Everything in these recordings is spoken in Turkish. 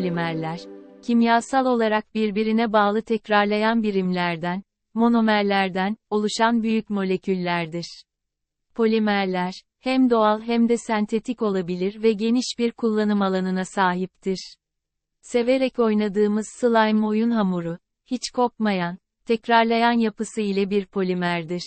polimerler, kimyasal olarak birbirine bağlı tekrarlayan birimlerden, monomerlerden, oluşan büyük moleküllerdir. Polimerler, hem doğal hem de sentetik olabilir ve geniş bir kullanım alanına sahiptir. Severek oynadığımız slime oyun hamuru, hiç kopmayan, tekrarlayan yapısı ile bir polimerdir.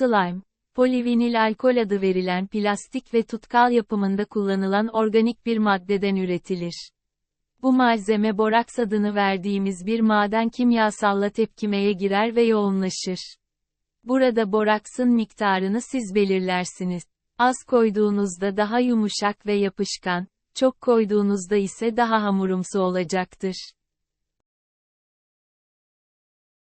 Slime, polivinil alkol adı verilen plastik ve tutkal yapımında kullanılan organik bir maddeden üretilir. Bu malzeme boraks adını verdiğimiz bir maden kimyasalla tepkimeye girer ve yoğunlaşır. Burada boraksın miktarını siz belirlersiniz. Az koyduğunuzda daha yumuşak ve yapışkan, çok koyduğunuzda ise daha hamurumsu olacaktır.